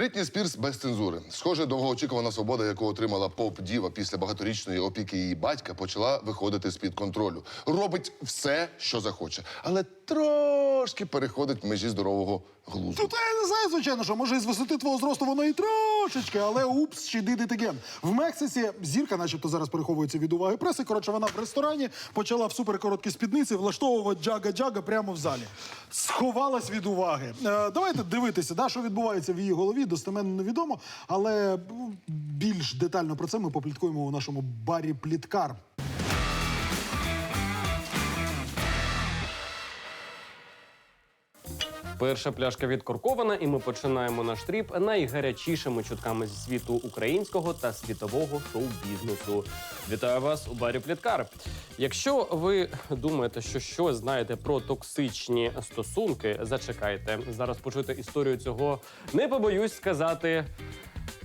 Брітні Спірс без цензури. Схоже, довгоочікувана свобода, яку отримала поп діва після багаторічної опіки її батька, почала виходити з-під контролю. Робить все, що захоче, але трошки переходить межі здорового глузду. Ну, та я не знаю, звичайно, що може із висоти твого зросту воно і трошечки, але упс, ще did it. В Мексиці зірка, начебто, зараз переховується від уваги преси. Коротше, вона в ресторані почала в суперкороткій спідниці влаштовувати джага-джага прямо в залі. Сховалась від уваги. Е, давайте дивитися, да, що відбувається в її голові, достеменно невідомо, але більш детально про це ми попліткуємо у нашому барі Пліткар. Перша пляшка відкоркована, і ми починаємо наш тріп найгарячішими чутками зі світу українського та світового шоу-бізнесу. Вітаю вас у барі Пліткар. Якщо ви думаєте, що щось знаєте про токсичні стосунки, зачекайте. Зараз почуєте історію цього. Не побоюсь сказати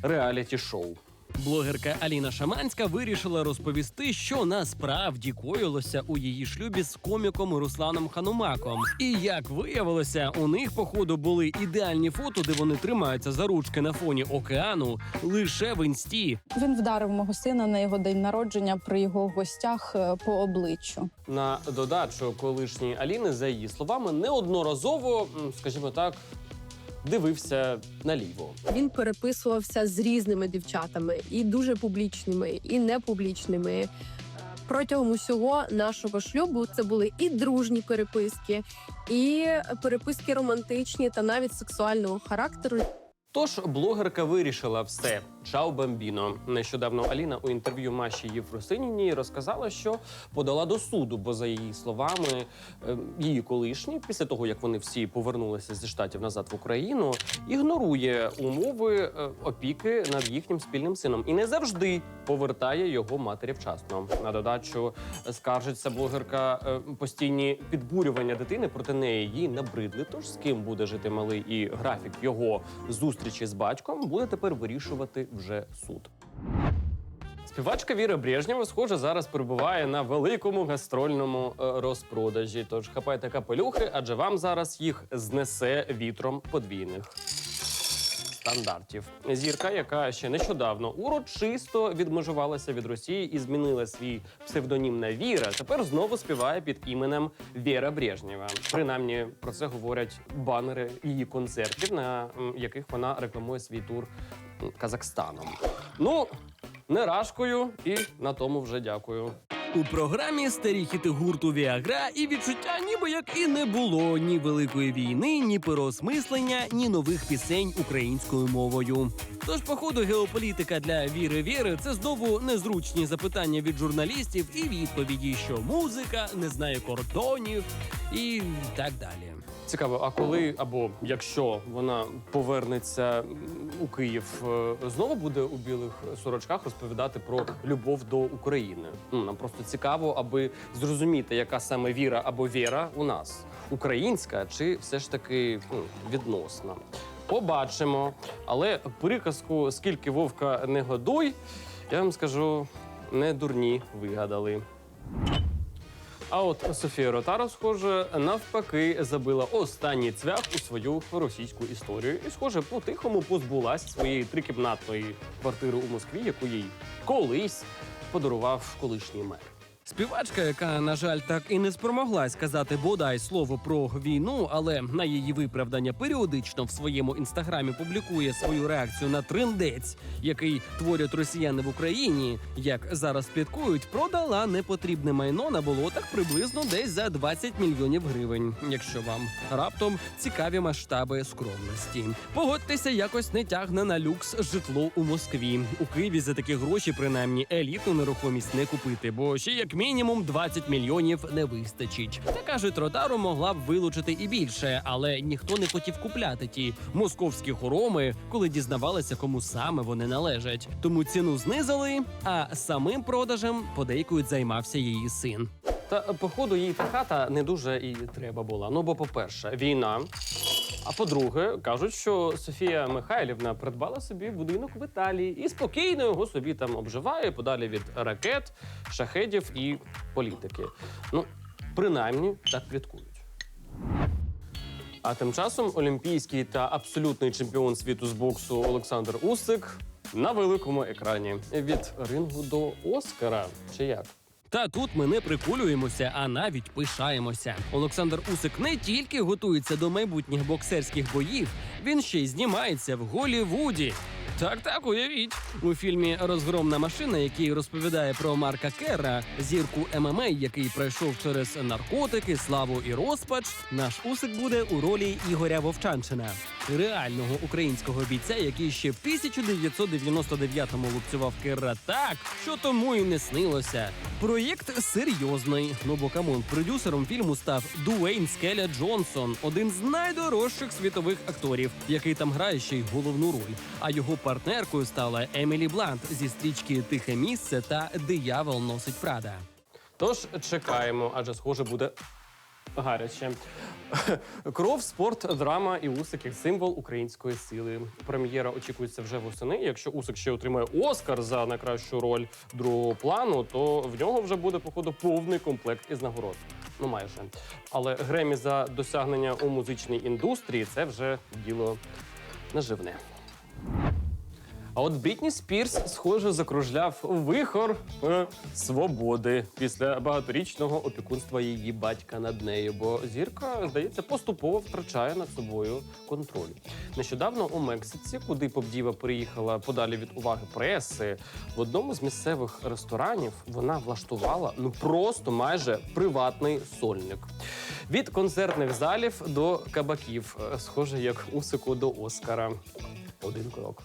реаліті-шоу. Блогерка Аліна Шаманська вирішила розповісти, що насправді коїлося у її шлюбі з коміком Русланом Ханумаком. І як виявилося, у них походу були ідеальні фото, де вони тримаються за ручки на фоні океану лише в інсті. Він вдарив мого сина на його день народження при його гостях е, по обличчю. На додачу колишньої Аліни, за її словами, неодноразово, скажімо так, дивився наліво. Він переписувався з різними дівчатами, і дуже публічними, і непублічними. Е, Протягом усього нашого шлюбу це були і дружні переписки, і переписки романтичні та навіть сексуального характеру. Тож блогерка вирішила все. Чао бамбіно. Нещодавно Аліна у інтерв'ю Маші Євросиніній розказала, що подала до суду, бо за її словами, е, її колишній, після того як вони всі повернулися зі штатів назад в Україну, ігнорує умови е, опіки над їхнім спільним сином і не завжди повертає його матері вчасно. На додачу скаржиться блогерка е, постійні підбурювання дитини проти неї їй набридли. Тож з ким буде жити малий і графік його зустрічі з батьком буде тепер вирішувати вже суд. Співачка Віра Брежнєва, схоже, зараз перебуває на великому гастрольному е, розпродажі. Тож хапайте капелюхи, адже вам зараз їх знесе вітром подвійних стандартів. Зірка, яка ще нещодавно урочисто відмежувалася від Росії і змінила свій псевдонім на Віра, тепер знову співає під іменем Віра Брежнєва. Принаймні про це говорять банери її концертів, на яких вона рекламує свій тур Казахстаном. Ну, не рашкою, і на тому вже дякую. У програмі старі хіти гурту Віагра і відчуття, ніби як і не було ні великої війни, ні переосмислення, ні нових пісень українською мовою. Тож, походу, геополітика для віри віри це знову незручні запитання від журналістів і відповіді, що музика не знає кордонів і так далі. Цікаво, а коли або якщо вона повернеться у Київ, е, знову буде у білих сорочках розповідати про любов до України. Ну, нам просто цікаво, аби зрозуміти, яка саме віра або віра у нас українська чи все ж таки ну, відносна. Побачимо. Але приказку скільки вовка не годуй, я вам скажу, не дурні вигадали. А от Софія Ротару, схоже, навпаки, забила останній цвях у свою російську історію і, схоже, по-тихому позбулась своєї трикімнатної квартири у Москві, яку їй колись подарував колишній мер. Співачка, яка, на жаль, так і не спромоглась сказати бодай слово про війну, але на її виправдання періодично в своєму інстаграмі публікує свою реакцію на трендець, який творять росіяни в Україні. Як зараз пліткують, продала непотрібне майно на болотах приблизно десь за 20 мільйонів гривень. Якщо вам раптом цікаві масштаби скромності, погодьтеся, якось не тягне на люкс житло у Москві. У Києві за такі гроші, принаймні, елітну нерухомість не купити, бо ще як мінімум 20 мільйонів не вистачить. Та кажуть, Ротару могла б вилучити і більше, але ніхто не хотів купляти ті московські хороми, коли дізнавалися, кому саме вони належать. Тому ціну знизили, а самим продажем подейкують займався її син. Та походу їй та хата не дуже і треба була. Ну бо, по-перше, війна. А по-друге, кажуть, що Софія Михайлівна придбала собі будинок в Італії і спокійно його собі там обживає подалі від ракет, шахедів і політики. Ну, принаймні, так пліткують. А тим часом олімпійський та абсолютний чемпіон світу з боксу Олександр Усик на великому екрані від рингу до Оскара. Чи як? Та тут ми не прикулюємося, а навіть пишаємося. Олександр Усик не тільки готується до майбутніх боксерських боїв, він ще й знімається в Голівуді. Так, так, уявіть. У фільмі Розгромна машина, який розповідає про Марка Керра, зірку ММА, який пройшов через наркотики, славу і розпач, наш Усик буде у ролі Ігоря Вовчанчина, реального українського бійця, який ще в 1999-му лупцював Керра так, що тому і не снилося. Проєкт серйозний. Ну бо камон, продюсером фільму став Дуейн Скеля Джонсон, один з найдорожчих світових акторів, який там грає ще й головну роль. А його партнеркою стала Емілі Блант зі стрічки Тихе місце та Диявол носить Прада. Тож чекаємо, адже схоже буде гаряче. Кров, спорт, драма і усик як символ української сили. Прем'єра очікується вже восени. Якщо усик ще отримає Оскар за найкращу роль другого плану, то в нього вже буде походу повний комплект із нагород. Ну майже. Але Гремі за досягнення у музичній індустрії це вже діло наживне. А от Брітні Спірс, схоже, закружляв вихор е, свободи після багаторічного опікунства її батька над нею. Бо зірка, здається, поступово втрачає над собою контроль. Нещодавно у Мексиці, куди Попдіва приїхала подалі від уваги преси, в одному з місцевих ресторанів вона влаштувала ну просто майже приватний сольник. Від концертних залів до кабаків, Е, схоже, як усику до Оскара. Один крок.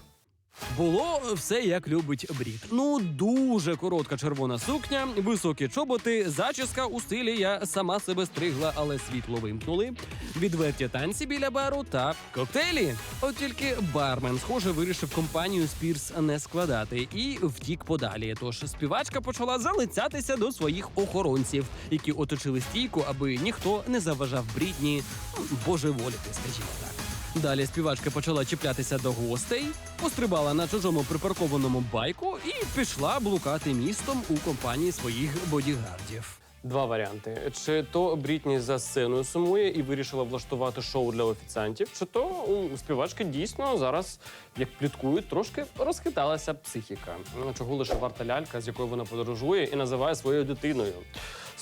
Було все як любить Брід. Ну дуже коротка червона сукня, високі чоботи, зачіска у стилі я сама себе стригла, але світло вимкнули. Відверті танці біля бару та коктейлі. От тільки бармен, схоже, вирішив компанію Спірс не складати і втік подалі. Тож співачка почала залицятися до своїх охоронців, які оточили стійку, аби ніхто не заважав Брітні м, божеволіти, скажімо так. Далі співачка почала чіплятися до гостей, пострибала на чужому припаркованому байку і пішла блукати містом у компанії своїх бодігардів. Два варіанти: чи то Брітні за сценою сумує і вирішила влаштувати шоу для офіціантів, чи то у співачки дійсно зараз, як пліткують, трошки розхиталася психіка. Чого лише варта лялька, з якою вона подорожує і називає своєю дитиною.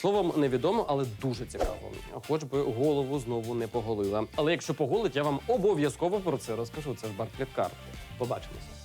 Словом, невідомо, але дуже цікаво. Хоч би голову знову не поголила. Але якщо поголить, я вам обов'язково про це розкажу. Це ж бар пліткарти. Побачимося.